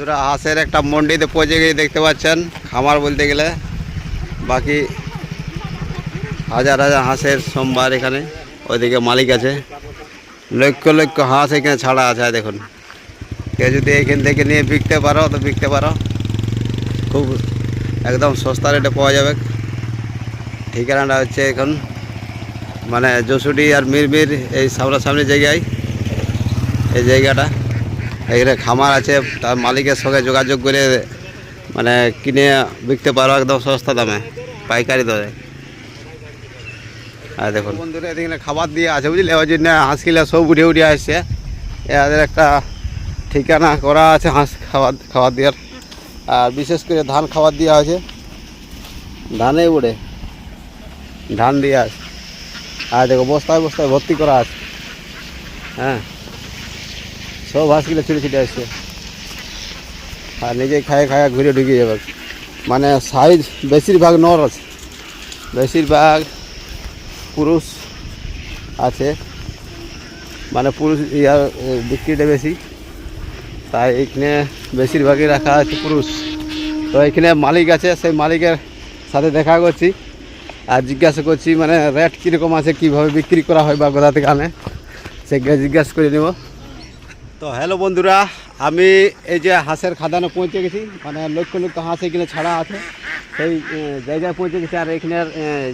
বন্ধুরা হাঁসের একটা মন্ডিতে পৌঁছে গিয়ে দেখতে পাচ্ছেন, খামার বলতে গেলে। বাকি হাজার হাজার হাঁসের সোমবার এখানে, ওইদিকে মালিক আছে। লক্ষ লক্ষ হাঁস এখানে ছাড়া আছে দেখুন। কেউ যদি এখান থেকে নিয়ে বিকতে পারো, তো বিকতে পারো। খুব একদম সস্তা রেটে পাওয়া যাবে। ঠিকানাটা হচ্ছে এখন মানে যশুডি আর মিরমির এই সামনাসামনি জায়গায়। এই জায়গাটা। এখানে খামার আছে, তার মালিকের সঙ্গে যোগাযোগ করে মানে কিনে বিকতে পারো একদম সস্তা দামে, পাইকারি দরে। আর দেখুন। বন্ধুরা এখানে খাবার দিয়ে আছে বুঝলে? ওই জন্য হাঁস কিলা সব উঠে উঠে আসছে। এদের একটা ঠিকানা করা আছে হাঁস খাবার খাবার দেওয়ার। আর বিশেষ করে ধান খাবার দেওয়া আছে ধানে উড়ে। ধান দিয়ে আছে। আর দেখো, বস্তায় বস্তায় ভর্তি করা আছে। হ্যাঁ। সব হাঁসগুলো ছিঁড়ে ছিটে আসছে। আর নিজে খায় খায় ঘুরে ঢুকে যাবে। মানে সাইজ বেশিরভাগ নর আছে। বেশিরভাগ পুরুষ আছে। মানে পুরুষ ইয়ার বিক্রিটা বেশি। তাই এখানে বেশিরভাগই রাখা আছে পুরুষ। তো এখানে মালিক আছে, সেই মালিকের সাথে দেখা করছি। আর জিজ্ঞাসা করছি মানে রেট কীরকম আছে, কীভাবে বিক্রি করা হয় বা কোথা থেকে আনে? সেগুলো জিজ্ঞাসা করে নেব। তো হ্যালো বন্ধুরা আমি এই যে হাঁসের খাদানে পৌঁছে গেছি। মানে লক্ষ লক্ষ হাঁস এখানে ছাড়া আছে। সেই জায়গায় পৌঁছে গেছি আর এখানের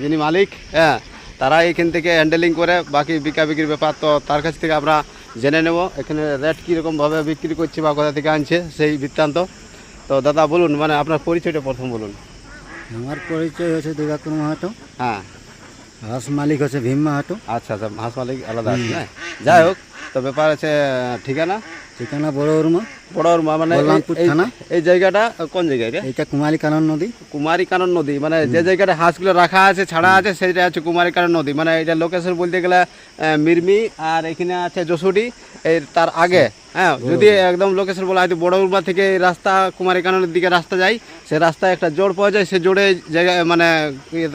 যিনি মালিক হ্যাঁ তারা এখান থেকে হ্যান্ডেলিং করে বাকি বিকা বিক্রির ব্যাপার। তো তার কাছ থেকে আমরা জেনে নেব এখানে রেট কীরকমভাবে বিক্রি করছে বা কোথা থেকে আনছে সেই বৃত্তান্ত। তো দাদা বলুন মানে আপনার পরিচয়টা প্রথম বলুন। আমার পরিচয় হচ্ছে দিবাকর মাহাতো। হ্যাঁ। হাঁস মালিক হচ্ছে ভীম মাহাতো। আচ্ছা আচ্ছা হাঁস মালিক আলাদা আছে না যাই হোক তো ব্যাপার আছে ঠিকানা? ঠিকানা বড় উর্মা বড় মানে এই- থানা। এই জায়গাটা কোন জায়গায় রে? এইটা কুমারী কানন নদী। কুমারী কানন নদী মানে যে জায়গাটা হাঁসগুলো রাখা আছে ছাড়া আছে সেটা হচ্ছে কুমারী কানন নদী। মানে এটা লোকেশন বলতে গেলে মিরমি আর এখানে আছে যশোডি এই তার আগে। হ্যাঁ যদি একদম লোকেশন বলা হয় বড় উর্মা থেকে রাস্তা কুমারী কাননের দিকে রাস্তা যায়। সে রাস্তায় একটা জোড় পাওয়া যায় সে জোরে জায়গায় মানে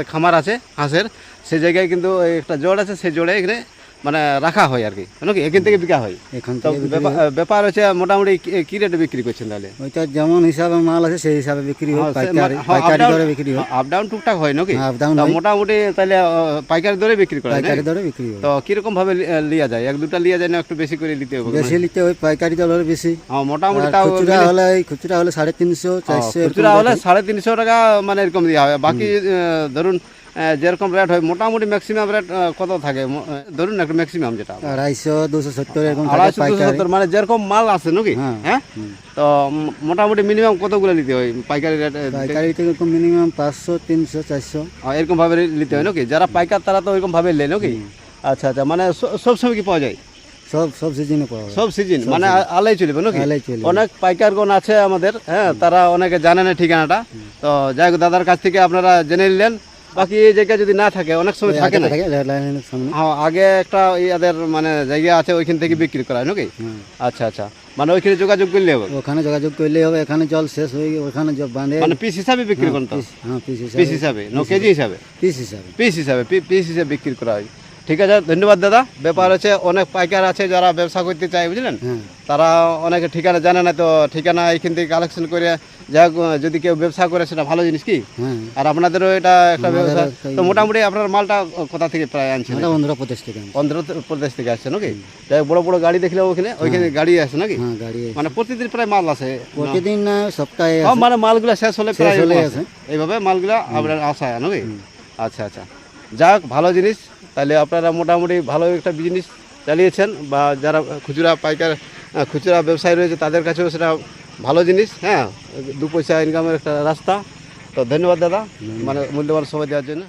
খামার আছে হাঁসের। সেই জায়গায় কিন্তু একটা জোড় আছে সে জোরে এখানে মানে রাখা হয় আর কি। নাকি এখান থেকে বিকা হয়? এখান থেকে ব্যাপার- হচ্ছে মোটামুটি কি- রেটে বিক্রি করছেন তাহলে? ওইটা যেমন হিসাবে মাল আছে সেই হিসাবে বিক্রি হয় পাইকারি পাইকারি দরে বিক্রি হয়। আপ ডাউন টুকটাক হয় নাকি? আপ ডাউন তা মোটামুটি তাহলে পাইকারি দরে বিক্রি করা হয় পাইকারি দরে বিক্রি হয়। তো কীরকম ভাবে লিয়া যায়? এক দুটা লিয়া যায় না একটু বেশি করে নিতে হবে? বেশি নিতে হয় পাইকারি দর হলে বেশি। হ্যাঁ মোটামুটি তাও খুচরা হলে খুচরা হলে সাড়ে তিনশো হ্যাঁ, চারশো খুচরা হলে হয়। সাড়ে তিনশো টাকা মানে এরকম দেওয়া হয়। বাকি ধরুন যেরকম রেট হয় মোটামুটি ম্যাক্সিমাম রেট কত থাকে? ধরুন একটা ম্যাক্সিমাম যেটা আড়াইশো দুশো সত্তর এরকম আড়াইশো দুশো সত্তর মানে যেরকম মাল আছে নাকি? হ্যাঁ, হ্যাঁ? তো মোটামুটি মিনিমাম কতগুলো নিতে হয় পাইকারি রেট পাইকারি মিনিমাম পাঁচশো তিনশো চারশো। এরকম ভাবে নিতে হয় নাকি? যারা পাইকার তারা তো ওইরকম ভাবে নেয় নাকি? আচ্ছা আচ্ছা মানে সব সময় কি পাওয়া যায়? সব সব সিজনে পাওয়া যায়। সব সিজন মানে আলাই চলবে নাকি? অনেক পাইকারগণ আছে আমাদের হ্যাঁ তারা অনেকে জানে না ঠিকানাটা। তো যাই হোক দাদার কাছ থেকে আপনারা জেনে নিলেন। বাকি এই জায়গা যদি না থাকে অনেক সময় থাকে না হ্যাঁ আগে একটা ইয়াদের মানে জায়গা আছে ওইখান থেকে বিক্রি করা হয় নাকি। আচ্ছা আচ্ছা। মানে ওইখানে যোগাযোগ করলে হবে? ওখানে যোগাযোগ করলে হবে এখানে জল শেষ হয়ে গিয়ে ওখানে জল বাঁধে। মানে পিস হিসাবে বিক্রি করতে তো? পিস- হ্যাঁ পিস হিসাবে। ন কেজি হিসাবে? পিস হিসাবে। পিস হিসাবে পিস হিসাবে বিক্রি করা হয়। ঠিক আছে ধন্যবাদ দাদা। ব্যাপার হচ্ছে অনেক পাইকার আছে যারা ব্যবসা করতে চায় বুঝলেন? হ্যাঁ। তারা অনেকে ঠিকানা জানে না তো ঠিকানা এইখান থেকে কালেকশন করে হোক, যদি কেউ ব্যবসা করে সেটা ভালো জিনিস কি? হ্যাঁ। আর আপনাদেরও এটা একটা ব্যবসা। তো মোটামুটি আপনার মালটা কোথা থেকে প্রায় আনছেন? আমরা বন্ধুরা থেকে আনছি। অন্ধ্র প্রদেশ থেকে আসছে নাকি? যাই বড় বড় গাড়ি দেখলে ওখানে ওইখানে গাড়ি আছে নাকি? হ্যাঁ গাড়ি মানে প্রতিদিন প্রায় মাল আসে প্রতিদিন সপ্তাহে হ্যাঁ, মানে মালগুলা শেষ হলে প্রায় আছে। আসে। এইভাবে মালগুলা আপনার আসা হয় নাকি আচ্ছা আচ্ছা। যাক, ভালো জিনিস। তাহলে আপনারা মোটামুটি ভালো একটা বিজনেস চালিয়েছেন বা যারা খুচরা পাইকার খুচরা ব্যবসায়ী রয়েছে, তাদের কাছেও সেটা ভালো জিনিস হ্যাঁ? দু পয়সা ইনকামের একটা রাস্তা। তো ধন্যবাদ দাদা মানে মূল্যবান সময় দেওয়ার জন্য।